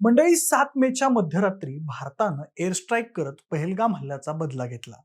मंडळी सात मेच्या मध्यरात्री भारतानं एअर स्ट्राईक करत पहलगाम हल्ल्याचा बदला घेतला.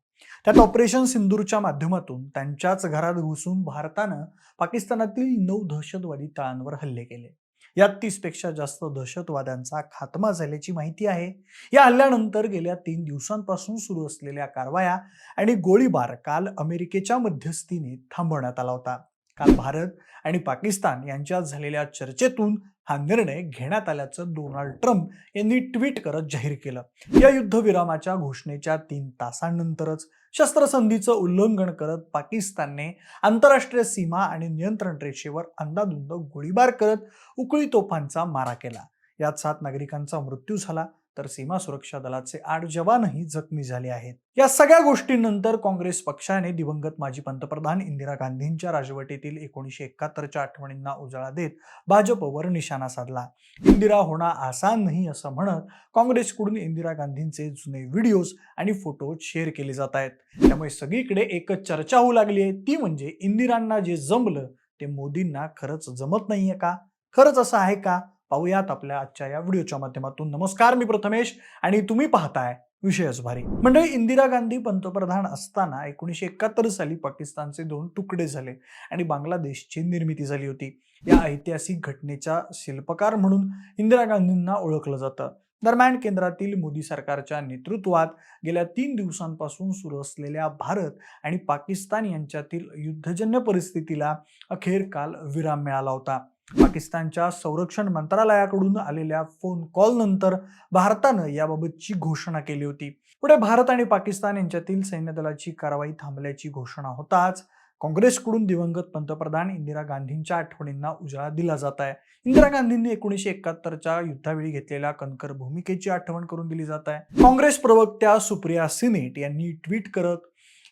त्यात ऑपरेशन सिंदूरच्या माध्यमातून त्यांच्याच घरात घुसून भारतानं पाकिस्तानातील नऊ दहशतवादी तळांवर हल्ले केले. यात तीसपेक्षा जास्त दहशतवाद्यांचा खात्मा झाल्याची माहिती आहे. या हल्ल्यानंतर गेल्या तीन दिवसांपासून सुरू असलेल्या कारवाया आणि गोळीबार काल अमेरिकेच्या मध्यस्थीने थांबवण्यात आला होता. काल भारत आणि पाकिस्तान यांच्यात झालेल्या चर्चेतून हा निर्णय घेण्यात आल्याचं डोनाल्ड ट्रम्प यांनी ट्विट करत जाहीर केलं. या युद्धविरामाच्या घोषणेच्या तीन तासांनंतरच शस्त्रसंधीचं उल्लंघन करत पाकिस्तानने आंतरराष्ट्रीय सीमा आणि नियंत्रण रेषेवर अंदाधुंद गोळीबार करत उकळी तोफांचा मारा केला. यात सात नागरिकांचा मृत्यू झाला. तर सीमा सुरक्षा दलाचे आठ जवानही जखमी झाले आहेत. या सगळ्या गोष्टींनंतर काँग्रेस पक्षाने दिवंगत माजी पंतप्रधान इंदिरा गांधींच्या राजवटीतील एकोणीशे एकाहत्तरच्या आठवणींना उजाळा देत भाजपवर निशाणा साधला. इंदिरा होणं आसान नाही असं म्हणत काँग्रेसकडून इंदिरा गांधींचे जुने व्हिडिओज आणि फोटो शेअर केले जात आहेत. त्यामुळे सगळीकडे एकच चर्चा होऊ लागली आहे. ती म्हणजे इंदिरांना जे जमलं ते मोदींना खरंच जमत नाहीये का? खरंच असं आहे का? पाहूयात आपल्या आजच्या या व्हिडिओच्या माध्यमातून. नमस्कार मी प्रथमेश आणि तुम्ही पाहताय विषयच भारी म्हणजे इंदिरा गांधी पंतप्रधान असताना एकोणीसशे एकाहत्तर साली पाकिस्तानचे दोन तुकडे झाले आणि बांगलादेशची निर्मिती झाली होती. या ऐतिहासिक घटनेचा शिल्पकार म्हणून इंदिरा गांधींना ओळखलं जातं. दरम्यान केंद्रातील मोदी सरकारच्या नेतृत्वात गेल्या तीन दिवसांपासून सुरू असलेल्या भारत आणि पाकिस्तान यांच्यातील युद्धजन्य परिस्थितीला अखेर काल विराम मिळाला होता. पाकिस्तानच्या संरक्षण मंत्रालयाकडून आलेल्या फोन कॉल नंतर भारतानं याबाबतची घोषणा केली होती. पुढे भारत आणि पाकिस्तान यांच्यातील सैन्य दलाची कारवाई थांबल्याची घोषणा होताच काँग्रेसकडून दिवंगत पंतप्रधान इंदिरा गांधींच्या आठवणींना उजाळा दिला जात आहे. इंदिरा गांधींनी एकोणीसशे एकाहत्तरच्या युद्धावेळी घेतलेल्या कणकर भूमिकेची आठवण करून दिली जात आहे. काँग्रेस प्रवक्त्या सुप्रिया सिनेट यांनी ट्विट करत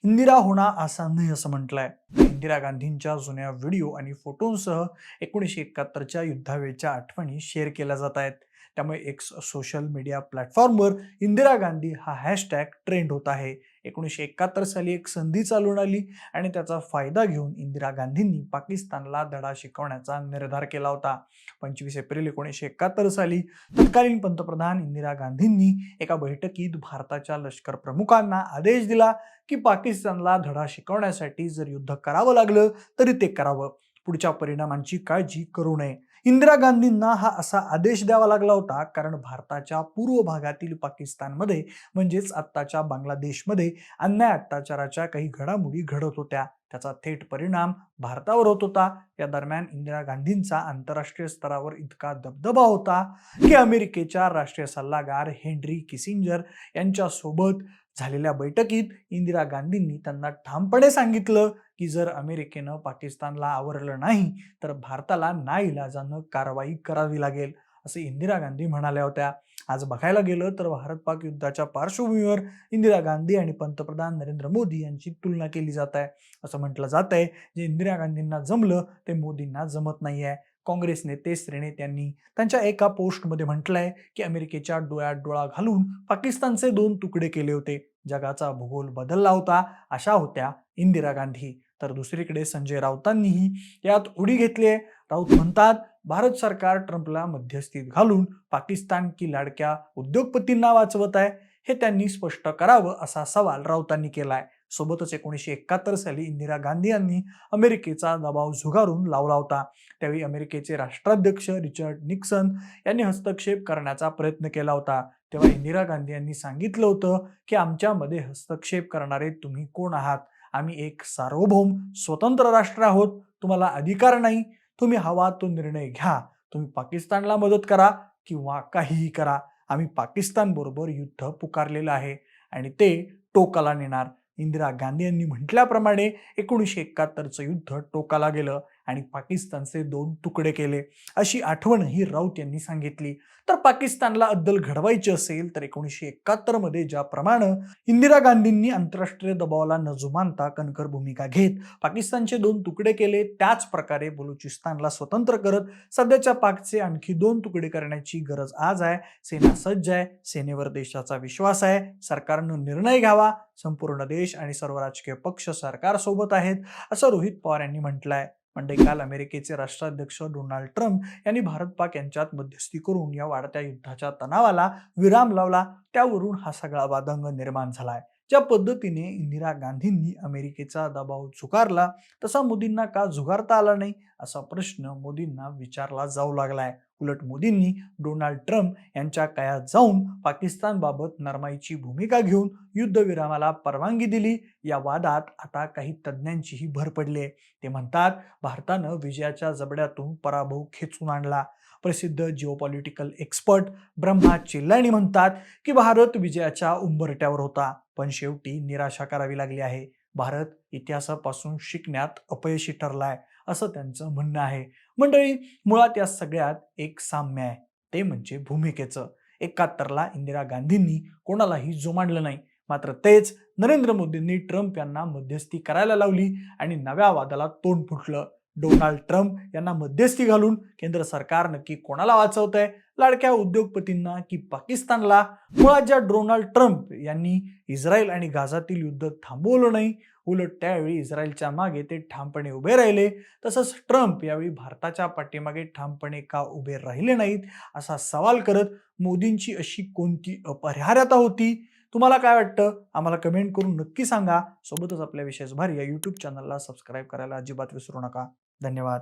इंदिरा होणा आसान नाही असं म्हटलंय. इंदिरा गांधींच्या जुन्या व्हिडिओ आणि फोटोंसह एकोणीसशे एकाहत्तरच्या युद्धावेळच्या आठवणी शेअर केल्या जात आहेत. त्यामुळे एक सोशल मीडिया प्लॅटफॉर्मवर इंदिरा गांधी हा हॅशटॅग ट्रेंड होत आहे. एकोणीसशे एकाहत्तर साली एक संधी चालून आली आणि त्याचा फायदा घेऊन इंदिरा गांधींनी पाकिस्तानला धडा शिकवण्याचा निर्धार केला होता. पंचवीस एप्रिल एकोणीसशे एकाहत्तर साली तत्कालीन पंतप्रधान इंदिरा गांधींनी एका बैठकीत भारताच्या लष्कर प्रमुखांना आदेश दिला की पाकिस्तानला धडा शिकवण्यासाठी जर युद्ध करावं लागलं तरी ते करावं. पुढच्या परिणामांची काळजी करू नये. इंदिरा गांधींना हा असा आदेश द्यावा लागला होता कारण भारताच्या पूर्व भागातील पाकिस्तानमध्ये म्हणजेच आत्ताच्या बांगलादेशमध्ये अन्याय अत्याचाराच्या काही घडामोडी घडत होत्या. त्याचा थेट परिणाम भारतावर होत होता. या दरम्यान इंदिरा गांधींचा आंतरराष्ट्रीय स्तरावर इतका दबदबा होता की अमेरिकेच्या राष्ट्रीय सल्लागार हेनरी किसिंजर यांच्यासोबत झालेल्या बैठकीत इंदिरा गांधींनी त्यांना ठामपणे सांगितलं की जर अमेरिकेनं पाकिस्तानला आवरलं नाही तर भारताला नाईलाजानं कारवाई करावी लागेल. असे इंदिरा गांधी म्हणाल्या होत्या. आज बघायला गेलं तर भारत पाक युद्धाच्या पार्श्वभूमीवर इंदिरा गांधी आणि पंतप्रधान नरेंद्र मोदी यांची तुलना केली जात आहे. असं म्हटलं जात आहे. जे इंदिरा गांधींना जमलं ते मोदींना जमत नाही आहे काँग्रेस नेते श्रेणीत यांनी त्यांच्या एका पोस्टमध्ये म्हटलंय की अमेरिकेच्या डोळ्यात डोळा घालून पाकिस्तानचे दोन तुकडे केले होते. जगाचा भूगोल बदलला होता अशा होत्या इंदिरा गांधी. तर दुसरीकडे संजय राऊतांनीही यात उडी घेतली आहे. राऊत म्हणतात भारत सरकार ट्रम्पला मध्यस्थीत घालून पाकिस्तान की लाडक्या उद्योगपतींना वाचवत आहे हे त्यांनी स्पष्ट करावं असा सवाल राऊतांनी केलाय सोबतच एकोणीसशे एकाहत्तर साली इंदिरा गांधी यांनी अमेरिकेचा दबाव झुगारून लावला होता. त्यावेळी अमेरिकेचे राष्ट्राध्यक्ष रिचर्ड निक्सन यांनी हस्तक्षेप करण्याचा प्रयत्न केला होता. तेव्हा इंदिरा गांधी यांनी सांगितलं होतं की आमच्यामध्ये हस्तक्षेप करणारे तुम्ही कोण आहात? आम्ही एक सार्वभौम स्वतंत्र राष्ट्र आहोत. तुम्हाला अधिकार नाही. तुम्ही हवा तो निर्णय घ्या. तुम्ही पाकिस्तानला मदत करा किंवा काहीही करा. आम्ही पाकिस्तान बरोबर युद्ध पुकारलेलं आहे. आणि ते टोकाला नेणार. इंदिरा गांधी यांनी म्हटल्याप्रमाणे एकोणीसशे एकाहत्तरचं युद्ध टोकाला गेलं. आणि पाकिस्तानचे दोन तुकडे केले. अशी आठवण ही राऊत यांनी सांगितली. तर पाकिस्तानला अद्दल घडवायची असेल तर एकोणीसशे एकाहत्तरमध्ये ज्याप्रमाणे इंदिरा गांधींनी आंतरराष्ट्रीय दबावाला न जुमानता कणकर भूमिका घेत पाकिस्तानचे दोन तुकडे केले त्याच प्रकारे बलुचिस्तानला स्वतंत्र करत सध्याच्या पाकचे आणखी दोन तुकडे करण्याची गरज आज आहे. सेना सज्ज आहे सेनेवर देशाचा विश्वास आहे सरकारनं निर्णय घ्यावा संपूर्ण देश आणि सर्व राजकीय पक्ष सरकारसोबत आहेत असं रोहित पवार यांनी म्हटलं आहे म्हणजे काल अमेरिकेचे राष्ट्राध्यक्ष डोनाल्ड ट्रम्प यांनी भारत पाक यांच्यात मध्यस्थी करून या वाढत्या युद्धाच्या तणावाला विराम लावला. त्यावरून हा सगळा वादंग निर्माण झालाय. ज्या पद्धतीने इंदिरा गांधींनी अमेरिकेचा दबाव झुगारला तसा मोदींना का झुगारता आला नाही? असा प्रश्न मोदींना विचारला जाऊ लागलाय. उलट मोदींनी डोनाल्ड ट्रम्प यांच्या कयात जाऊन पाकिस्तानबाबत नरमाईची भूमिका घेऊन युद्धविरामाला परवानगी दिली. या वादात आता काही तज्ज्ञांचीही भर पडली. आहे ते म्हणतात भारतानं विजयाच्या जबड्यातून पराभव खेचून आणला. प्रसिद्ध जिओपॉलिटिकल एक्सपर्ट ब्रह्मा चिल्लाणी म्हणतात की भारत विजयाच्या उंबरट्यावर होता. पण शेवटी निराशा करावी लागली आहे. भारत इतिहासापासून शिकण्यात अपयशी ठरलाय असं त्यांचं म्हणणं आहे. मंडळी मुळात या सगळ्यात एक साम्य आहे. ते म्हणजे भूमिकेचं. एकाहत्तरला इंदिरा गांधींनी कोणालाही जोमानलं नाही. मात्र तेच नरेंद्र मोदींनी ट्रम्प यांना मध्यस्थी करायला लावली आणि नव्या वादाला तोंड फुटलं. डोनाल्ड ट्रम्प यांना मध्यस्थी घालून केंद्र सरकार नक्की कोणाला वाचवतंय? लाडक्या उद्योगपतींना की पाकिस्तानला? मुळात ज्या डोनाल्ड ट्रम्प यांनी इस्रायल आणि गाझातील युद्ध थांबवलं नाही उलट त्यावेळी इस्रायलच्या मागे ते ठामपणे उभे राहिले. तसंच ट्रम्प यावेळी भारताच्या पाठीमागे ठामपणे का उभे राहिले नाहीत असा सवाल करत मोदींची अशी कोणती अपरिहार्यता होती? तुम्हाला काय वाटतं? आम्हाला कमेंट करून नक्की सांगा. सोबतच आपल्या विशेष भारी या यूट्यूब चॅनलला सबस्क्राईब करायला अजिबात विसरू नका. धन्यवाद.